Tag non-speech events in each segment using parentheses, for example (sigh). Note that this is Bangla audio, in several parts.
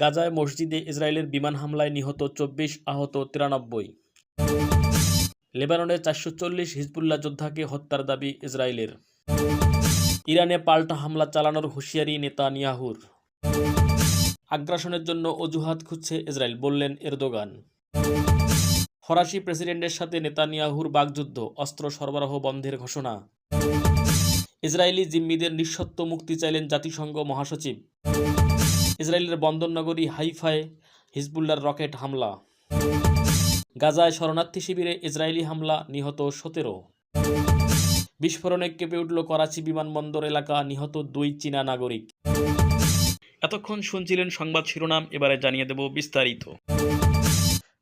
গাজায় মসজিদে ইসরায়েলের বিমান হামলায় নিহত চব্বিশ আহত তিরানব্বই। লেবাননে চারশো চল্লিশ হিজবুল্লাহ যোদ্ধাকে হত্যার দাবি ইসরায়েলের। ইরানে পাল্টা হামলা চালানোর হুঁশিয়ারি নেতানিয়াহুর। আগ্রাসনের জন্য অজুহাত খুঁজছে ইসরায়েল, বললেন এরদোগান। ফরাসি প্রেসিডেন্টের সাথে নেতানিয়াহুর বাগযুদ্ধ অস্ত্র সরবরাহ বন্ধের ঘোষণা। ইসরায়েলি জিম্মিদের নিঃশর্ত মুক্তি চাইলেন জাতিসংঘ মহাসচিব। ইসরায়েলের বন্দরনগরী হাইফায় হিজবুল্লার রকেট হামলা। গাজায় শরণার্থী শিবিরে ইসরায়েলি হামলা নিহত সতেরো। বিস্ফোরণে কেঁপে উঠল করাচি বিমানবন্দর এলাকা নিহত দুই চীনা নাগরিক। এতক্ষণ শুনছিলেন সংবাদ শিরোনাম এবারে জানিয়ে দেব বিস্তারিত।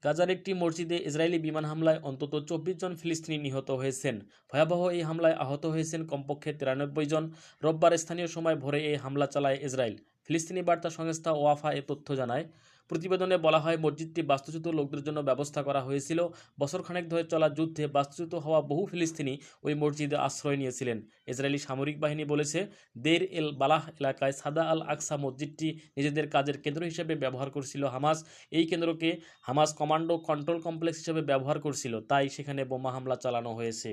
গাজার একটি মসজিদে ইসরায়েলি বিমান হামলায় অন্তত চব্বিশ জন ফিলিস্তিনি নিহত হয়েছেন। ভয়াবহ এই হামলায় আহত হয়েছেন কমপক্ষে তিরানব্বই জন। রোববার স্থানীয় সময় ভোরে এই হামলা চালায় ইসরায়েল। ফিলিস্তিনি বার্তা সংস্থা ওয়াফা এ তথ্য জানায়, প্রতিবেদনে বলা হয়, মসজিদটি বাস্তুচ্যুত লোকদের জন্য ব্যবস্থা করা হয়েছিল। বছরখানেক ধরে চলা যুদ্ধে বাস্তুচ্যুত হওয়া বহু ফিলিস্তিনি ওই মসজিদে আশ্রয় নিয়েছিলেন। ইসরায়েলি সামরিক বাহিনী বলেছে, দের এল বালাহ এলাকায় সাদা আল আকসা মসজিদটি নিজেদের কাজের কেন্দ্র হিসেবে ব্যবহার করছিল হামাস। এই কেন্দ্রকে হামাস কমান্ডো কন্ট্রোল কমপ্লেক্স হিসেবে ব্যবহার করছিল। তাই সেখানে বোমা হামলা চালানো হয়েছে।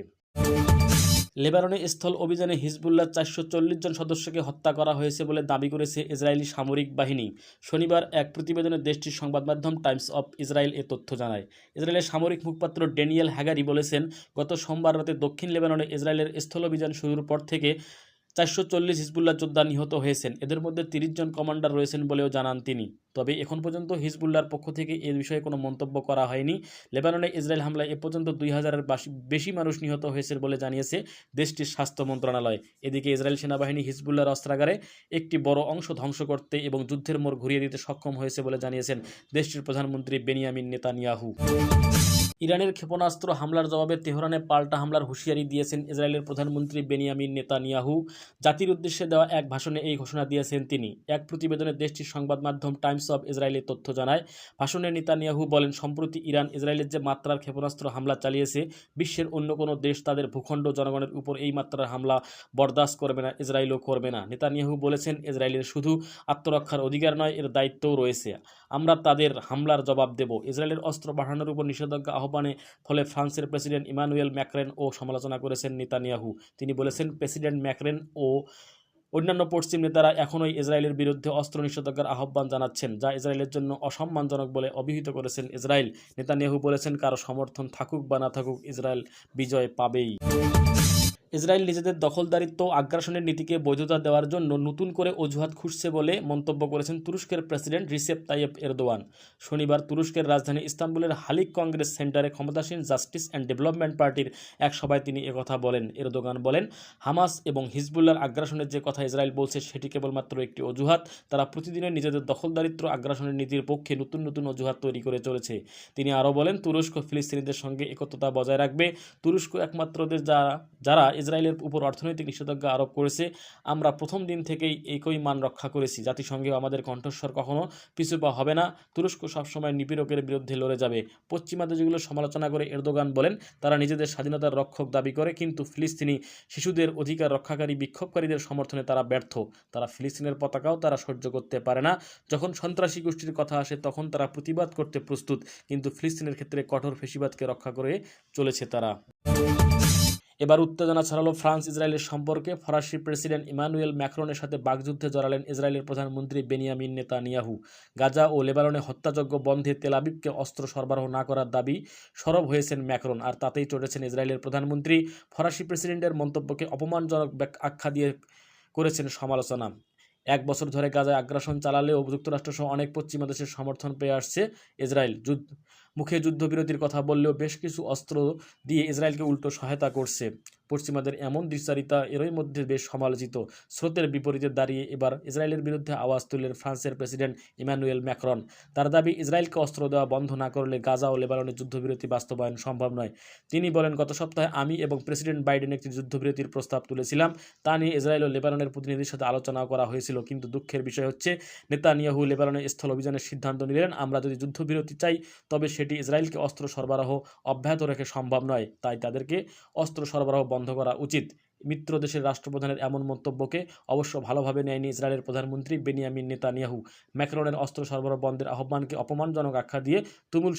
লেবাননে স্থল অভিযানে হিজবুল্লাহ চারশো চল্লিশ জন সদস্যকে হত্যা করা হয়েছে বলে দাবি করেছে ইসরায়েলি সামরিক বাহিনী। শনিবার এক প্রতিবেদনে দেশটির সংবাদ মাধ্যম টাইমস অফ ইসরায়েল এ তথ্য জানায়। ইসরায়েলের সামরিক মুখপাত্র ড্যানিয়েল হ্যাগারি বলেছেন, গত সোমবার রাতে দক্ষিণ লেবাননে ইসরায়েলের স্থল অভিযান শুরুর পর থেকে চারশো চল্লিশ হিজবুল্লাহ যোদ্ধা নিহত হয়েছেন। এদের মধ্যে তিরিশ জন কমান্ডার রয়েছেন বলেও জানান তিনি। তবে এখন পর্যন্ত হিজবুল্লাহর পক্ষ থেকে এ বিষয়ে কোনো মন্তব্য করা হয়নি। লেবাননে ইসরায়েল হামলায় এ পর্যন্ত দুই হাজারের বেশি মানুষ নিহত হয়েছে বলে জানিয়েছে দেশটির স্বাস্থ্য মন্ত্রণালয়। এদিকে ইসরায়েল সেনাবাহিনী হিজবুল্লাহর অস্ত্রাগারে একটি বড় অংশ ধ্বংস করতে এবং যুদ্ধের মোড় ঘুরিয়ে দিতে সক্ষম হয়েছে বলে জানিয়েছেন দেশটির প্রধানমন্ত্রী বেনিয়ামিন নেতানিয়াহু। ইরানের ক্ষেপণাস্ত্র হামলার জবাবে তেহরানে পাল্টা হামলার হুঁশিয়ারি দিয়েছেন ইসরায়েলের প্রধানমন্ত্রী বেনিয়ামিন নেতানিয়াহু। জাতির উদ্দেশ্যে দেওয়া এক ভাষণে এই ঘোষণা দিয়েছেন তিনি। এক প্রতিবেদনে দেশটির সংবাদ মাধ্যম টাইমস অব ইসরায়েলের তথ্য জানায়। ভাষণে নেতানিয়াহু বলেন, সম্প্রতি ইরান ইসরায়েলের যে মাত্রার ক্ষেপণাস্ত্র হামলা চালিয়েছে, বিশ্বের অন্য কোনো দেশ তাদের ভূখণ্ড জনগণের উপর এই মাত্রার হামলা বরদাস্ত করবে না, ইসরায়েলও করবে না। নেতানিয়াহু বলেছেন, ইসরায়েলের শুধু আত্মরক্ষার অধিকার নয়, এর দায়িত্বও রয়েছে। আমরা তাদের হামলার জবাব দেব। ইসরায়েলের অস্ত্র বাড়ানোর উপর নিষেধাজ্ঞা আহ্বানে, ফলে ফ্রান্সের প্রেসিডেন্ট ইমানুয়েল ম্যাক্রেন ও সমালোচনা করেছেন নেতানিয়াহু। তিনি বলেছেন, প্রেসিডেন্ট ম্যাক্রেন ও অন্যান্য পশ্চিম নেতারা এখনই ইসরায়েলের বিরুদ্ধে অস্ত্র নিষেধাজ্ঞার আহ্বান জানাচ্ছেন, যা ইসরায়েলের জন্য অসম্মানজনক বলে অভিহিত করেছেন ইসরায়েল। নেতানিয়াহু বলেছেন, কারও সমর্থন থাকুক বা না থাকুক, ইসরায়েল বিজয় পাবেই। ইসরায়েল নিজেদের দখলদারিত্ব আগ্রাসনের নীতিকে বৈধতা দেওয়ার জন্য নতুন করে অজুহাত খুঁজছে বলে মন্তব্য করেছেন তুরস্কের প্রেসিডেন্ট রিসেপ তাইয়েব এরদোয়ান। শনিবার তুরস্কের রাজধানী ইস্তাম্বুলের হালিক কংগ্রেস সেন্টারে ক্ষমতাসীন জাস্টিস অ্যান্ড ডেভেলপমেন্ট পার্টির এক সভায় তিনি একথা বলেন। এরদোগান বলেন, হামাস এবং হিজবুল্লার আগ্রাসনের যে কথা ইসরায়েল বলছে সেটি কেবলমাত্র একটি অজুহাত। তারা প্রতিদিনের নিজেদের দখলদারিত্ব আগ্রাসনের নীতির পক্ষে নতুন নতুন অজুহাত তৈরি করে চলেছে। তিনি আরও বলেন তুরস্ক ফিলিস্তিনিদের সঙ্গে একত্রতা বজায় রাখবে। তুরস্ক একমাত্র দেশ যারা যারা ইসরায়েলের উপর অর্থনৈতিক নিষেধাজ্ঞা আরোপ করেছে। আমরা প্রথম দিন থেকেই একই মান রক্ষা করেছি। জাতিসংঘেও আমাদের কণ্ঠস্বর কখনো পিছু হবে না। তুরস্ক সবসময় নিপীড়কের বিরুদ্ধে লড়ে যাবে। পশ্চিমা দেশগুলো সমালোচনা করে এরদোগান বলেন, তারা নিজেদের স্বাধীনতার রক্ষক দাবি করে, কিন্তু ফিলিস্তিনি শিশুদের অধিকার রক্ষাকারী, বিক্ষোভকারীদের সমর্থনে তারা ব্যর্থ। তারা ফিলিস্তিনের পতাকাও তারা সহ্য করতে পারে না। যখন সন্ত্রাসী গোষ্ঠীর কথা আসে, তখন তারা প্রতিবাদ করতে প্রস্তুত, কিন্তু ফিলিস্তিনের ক্ষেত্রে কঠোর ফেসিবাদকে রক্ষা করে চলেছে তারা। এবার উত্তেজনা ছড়ালো ফ্রান্স, ইসরায়েলের সম্পর্কে। ফরাসি প্রেসিডেন্ট ইমানুয়েল ম্যাক্রনের সাথে বাগযুদ্ধে জড়ালেন ইসরায়েলের প্রধানমন্ত্রী বেনিয়ামিন নেতানিয়াহু। গাজা ও লেবাননে হত্যাযজ্ঞ বন্ধে তেলাবিবকে অস্ত্র সরবরাহ না করার দাবি সরব হয়েছেন ম্যাক্রন, আর তাতেই চড়েছেন ইসরায়েলের প্রধানমন্ত্রী। ফরাসি প্রেসিডেন্টের মন্তব্যকে অপমানজনক আখ্যা দিয়ে করেছেন সমালোচনা। এক বছর ধরে গাজায় আগ্রাসন চালালেও যুক্তরাষ্ট্রসহ অনেক পশ্চিমা দেশের সমর্থন পেয়ে আসছে ইসরায়েল। যুদ্ধ মুখে যুদ্ধবিরতির কথা বললেও বেশ কিছু অস্ত্র দিয়ে ইসরায়েলকে উল্টো সহায়তা করছে। পশ্চিমাদের এমন দ্বিচারিতা এরই মধ্যে বেশ সমালোচিত। স্রোতের বিপরীতে দাঁড়িয়ে এবার ইসরায়েলের বিরুদ্ধে আওয়াজ তুললেন ফ্রান্সের প্রেসিডেন্ট ইমানুয়েল ম্যাক্রন। তার দাবি, ইসরায়েলকে অস্ত্র দেওয়া বন্ধ না করলে গাজা ও লেবাননের যুদ্ধবিরতি বাস্তবায়ন সম্ভব নয়। তিনি বলেন, গত সপ্তাহে আমি এবং প্রেসিডেন্ট বাইডেন একটি যুদ্ধবিরতির প্রস্তাব তুলেছিলাম। তা নিয়ে ইসরায়েল ও লেবাননের প্রতিনিধির সাথে আলোচনা করা হয়েছিল। কিন্তু দুঃখের বিষয় হচ্ছে, নেতানিয়াহু লেবাননের স্থল অভিযানের সিদ্ধান্ত নিলেন, আমরা যদি যুদ্ধবিরতি চাই, তবে সেটি ইসরায়েলকে অস্ত্র সরবরাহ অব্যাহত রেখে সম্ভব নয়, তাই তাদেরকে অস্ত্র সরবরাহ বন্ধ করা উচিত। মিত্র দেশের রাষ্ট্রপ্রধানের এমন মন্তব্যকে অবশ্য ভালোভাবে নেয়নি ইসরায়েলের প্রধানমন্ত্রী বেনিয়ামিন নেতানিয়াহু। ম্যাক্রনের অস্ত্র সরবরাহ বন্ধের আহ্বানকে অপমানজনক আখ্যা দিয়ে তুমুল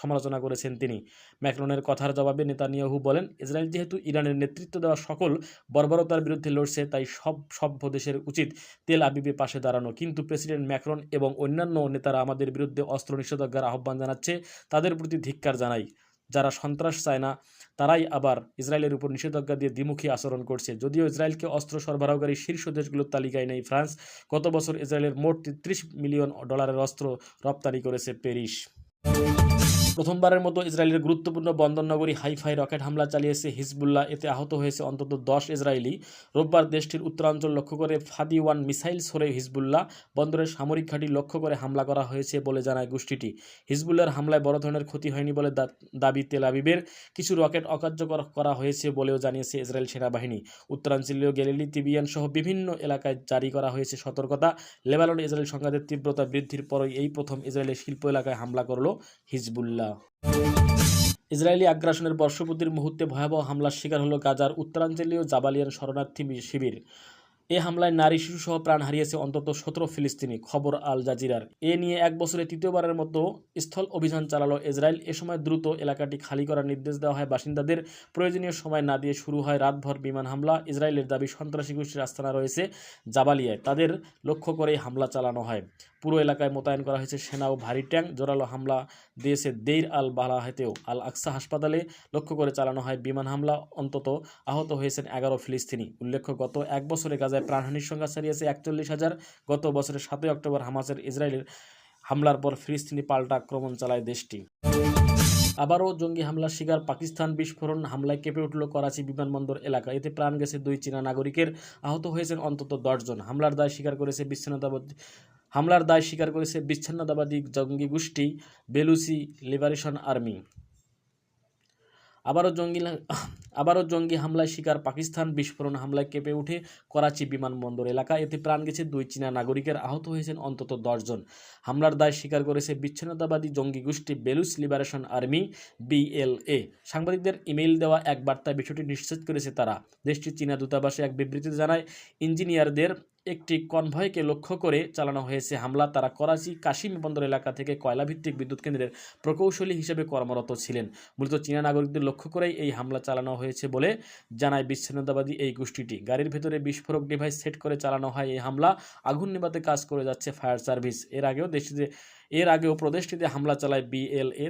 সমালোচনা করেছেন তিনি। ম্যাক্রনের কথার জবাবে নেতানিয়াহু বলেন, ইসরায়েল যেহেতু ইরানের নেতৃত্ব দেওয়া সকল বর্বরতার বিরুদ্ধে লড়ছে, তাই সব সভ্য দেশের উচিত তেল আবিবের পাশে দাঁড়ানো। কিন্তু প্রেসিডেন্ট ম্যাক্রন এবং অন্যান্য নেতারা আমাদের বিরুদ্ধে অস্ত্র নিষেধাজ্ঞার আহ্বান জানাচ্ছে, তাদের প্রতি ধিক্কার জানাই। যারা সন্ত্রাস চায় না, তারাই আবার ইসরায়েলের উপর নিষেধাজ্ঞা দিয়ে দ্বিমুখী আচরণ করছে। যদিও ইসরায়েলকে অস্ত্র সরবরাহকারী শীর্ষ দেশগুলোর তালিকায় নেই ফ্রান্স, গত বছর ইসরায়েলের মোট তেত্রিশ মিলিয়ন ডলারের অস্ত্র রপ্তানি করেছে প্যারিস। প্রথমবারের মতো ইসরায়েলের গুরুত্বপূর্ণ বন্দর নগরী হাইফাই রকেট হামলা চালিয়েছে হিজবুল্লাহ। এতে আহত হয়েছে অন্তত দশ ইসরায়েলি। রোববার দেশটির উত্তরাঞ্চল লক্ষ্য করে ফাদি ওয়ান মিসাইল ছড়ে হিজবুল্লাহ। বন্দরের সামরিক ঘাঁটি লক্ষ্য করে হামলা করা হয়েছে বলে জানায় গোষ্ঠীটি। হিজবুল্লার হামলায় বড় ধরনের ক্ষতি হয়নি বলে দাবি তেল আবিবের। কিছু রকেট অকার্যকর করা হয়েছে বলেও জানিয়েছে ইসরায়েল সেনাবাহিনী। উত্তরাঞ্চলীয় গ্যালিলি, তিবিয়ান সহ বিভিন্ন এলাকায় জারি করা হয়েছে সতর্কতা। লেবাননে ইসরায়েল সংঘাতের তীব্রতা বৃদ্ধির পরই এই প্রথম ইসরায়েলের শিল্প এলাকায় হামলা করল হিজবুল্লাহ। ইসরায়েলি আগ্রাসনের বর্ষপূর্তির মুহূর্তে ভয়াবহ হামলার শিকার হলো গাজার উত্তরাঞ্চলীয় জাবালিয়ার শরণার্থী শিবির। এ হামলায় নারী, শিশুসহ প্রাণ হারিয়েছে অন্তত সতেরো ফিলিস্তিনি, খবর আল জাজিরার। এ নিয়ে এক বছরে তৃতীয়বারের মতো স্থল অভিযান চালালো ইসরায়েল। এ সময় দ্রুত এলাকাটি খালি করার নির্দেশ দেওয়া হয়। বাসিন্দাদের প্রয়োজনীয় সময় না দিয়ে শুরু হয় রাতভর বিমান হামলা। ইসরায়েলের দাবি, সন্ত্রাসী গোষ্ঠীর আস্তানা রয়েছে জাবালিয়ায়। তাদের লক্ষ্য করেই হামলা চালানো হয়। পুরো এলাকায় মোতায়েন করা হয়েছে সেনা ও ভারী ট্যাঙ্ক। জোরালো হামলা দিয়েছে দেইর আল বালাহেতেও। আল আকসা হাসপাতালে লক্ষ্য করে চালানো হয় বিমান হামলা। অন্তত আহত হয়েছেন এগারো ফিলিস্তিনি। উল্লেখ্য, গত এক বছরে গাজায় প্রাণহানির সংখ্যা ছাড়িয়েছে একচল্লিশ হাজার। গত বছরের সাতই অক্টোবর হামাসের ইসরায়েলের হামলার পর ফিলিস্তিনি পাল্টা আক্রমণ চালায় দেশটি। আবারও জঙ্গি হামলার শিকার পাকিস্তান বিস্ফোরণ। হামলায় কেঁপে উঠল করাচি বিমানবন্দর এলাকা। এতে প্রাণ গেছে দুই চীনা নাগরিকের। আহত হয়েছেন অন্তত দশজন হামলার দায় স্বীকার করেছে বিচ্ছিন্নতাবাদী হামলার দায় স্বীকার করেছে বিচ্ছিন্নতাবাদী জঙ্গি গোষ্ঠী বেলুসি লিবারেশন আর্মি। আবারও জঙ্গি (coughs) আবারও জঙ্গি হামলায় শিকার পাকিস্তান। বিস্ফোরণ হামলায় কেঁপে উঠে করাচি বিমানবন্দর এলাকা এতে প্রাণ গেছে দুই চীনা নাগরিকের। আহত হয়েছেন অন্তত দশজন হামলার দায় স্বীকার করেছে বিচ্ছিন্নতাবাদী জঙ্গি গোষ্ঠী বেলুস লিবারেশন আর্মি, বিএলএ। সাংবাদিকদের ইমেইল দেওয়া এক বার্তায় বিষয়টি নিশ্চিত করেছে তারা। দেশটির চীনা দূতাবাসে এক বিবৃতিতে জানায়, ইঞ্জিনিয়ারদের একটি কনভয়কে লক্ষ্য করে চালানো হয়েছে হামলা। তারা করাচি, কাশিম বন্দর এলাকা থেকে কয়লাভিত্তিক বিদ্যুৎ কেন্দ্রের প্রকৌশলী হিসেবে কর্মরত ছিলেন। মূলত চীনা নাগরিকদের লক্ষ্য করেই এই হামলা চালানো হয়েছে বলে জানায় বিচ্ছিন্নতাবাদী এই গোষ্ঠীটি। গাড়ির ভেতরে বিস্ফোরক ডিভাইস সেট করে চালানো হয় এই হামলা। আগুন নেভাতে কাজ করে যাচ্ছে ফায়ার সার্ভিস। এর আগেও দেশটিতে এর আগেও প্রদেশটিতে হামলা চালায় বিএলএ।